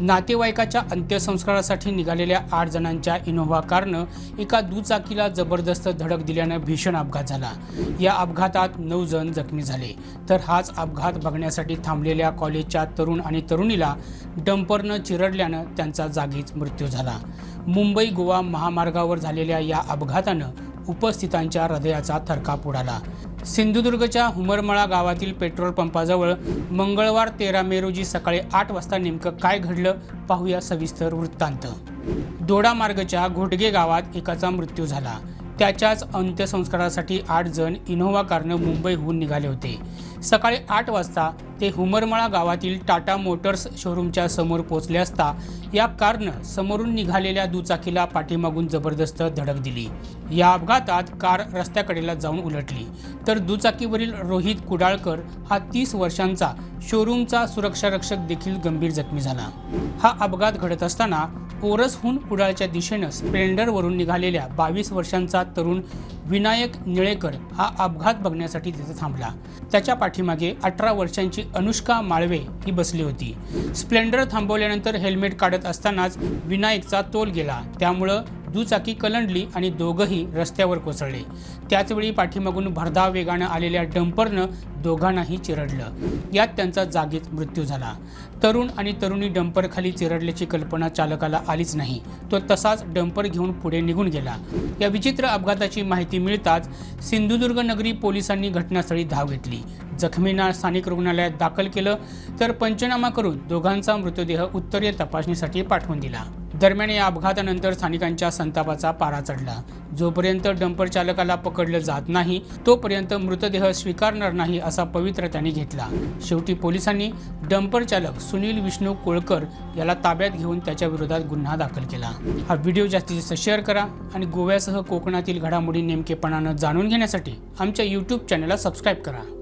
नातेवाईकाच्या अंत्यसंस्कारासाठी निघालेल्या आठ जणांच्या इनोव्हा कारनं एका दुचाकीला जबरदस्त धडक दिल्यानं भीषण अपघात झाला. या अपघातात नऊ जण जखमी झाले. तर हाच अपघात बघण्यासाठी थांबलेल्या कॉलेजच्या तरुण आणि तरुणीला डंपरनं चिरडल्यानं त्यांचा जागीच मृत्यू झाला. मुंबई गोवा महामार्गावर झालेल्या या अपघातानं उपस्थितांच्या हृदयाचा थरकाप उडाला. सिंधुदुर्गच्या हुमरमळा गावातील पेट्रोल पंपाजवळ मंगळवार तेरा मे रोजी सकाळी आठ वाजता नेमकं काय घडलं पाहूया सविस्तर वृत्तांत. दोडा मार्गच्या घोटगे गावात एकाचा मृत्यू झाला. त्याच्याच अंत्यसंस्कारासाठी आठ जण इनोव्हा कारनं मुंबईहून निघाले होते. सकाळी आठ वाजता ते हुमरमळा गावातील टाटा मोटर्स शोरूमच्या समोर पोहोचले असता या कारनं समोरून निघालेल्या दुचाकीला पाठीमागून जबरदस्त धडक दिली. या अपघातात कार रस्त्याकडेला जाऊन उलटली. तर दुचाकीवरील रोहित कुडाळकर हा तीस वर्षांचा शोरूमचा सुरक्षारक्षक देखील गंभीर जखमी झाला. हा अपघात घडत असताना ओरसहून कुडाळच्या दिशेनं स्प्लेंडरवरून निघालेल्या बावीस वर्षांचा तरुण विनायक निळेकर हा अपघात बघण्यासाठी तिथे थांबला. त्याच्या पाठीमागे अठरा वर्षांची अनुष्का माळवे ही बसली होती. स्प्लेंडर थांबवल्यानंतर हेल्मेट काढत असतानाच विनायकचा तोल गेला. त्यामुळं दुचाकी कलंडली आणि दोघंही रस्त्यावर कोसळले. त्याचवेळी पाठीमागून भरधाव वेगानं आलेल्या डंपरनं दोघांनाही चिरडलं. यात त्यांचा जागीच मृत्यू झाला. तरुण आणि तरुणी डंपरखाली चिरडल्याची कल्पना चालकाला आलीच नाही. तो तसाच डंपर घेऊन पुढे निघून गेला. या विचित्र अपघाताची माहिती मिळताच सिंधुदुर्ग नगरी पोलिसांनी घटनास्थळी धाव घेतली. जखमींना स्थानिक रुग्णालयात दाखल केलं तर पंचनामा करून दोघांचा मृतदेह उत्तरीय तपासणीसाठी पाठवून दिला. दरम्यान या अपघातानंतर स्थानिकांच्या संतापाचा पारा चढला. जोपर्यंत डंपर चालकाला पकडलं जात नाही तोपर्यंत मृतदेह स्वीकारणार नाही असा पवित्र त्यांनी घेतला. शेवटी पोलिसांनी डंपर चालक सुनील विष्णू कोळकर याला ताब्यात घेऊन त्याच्या विरोधात गुन्हा दाखल केला. हा व्हिडिओ जास्तीत जास्त शेअर करा आणि गोव्यासह कोकणातील घडामोडी नेमकेपणानं जाणून घेण्यासाठी आमच्या यूट्यूब चॅनलला सबस्क्राईब करा.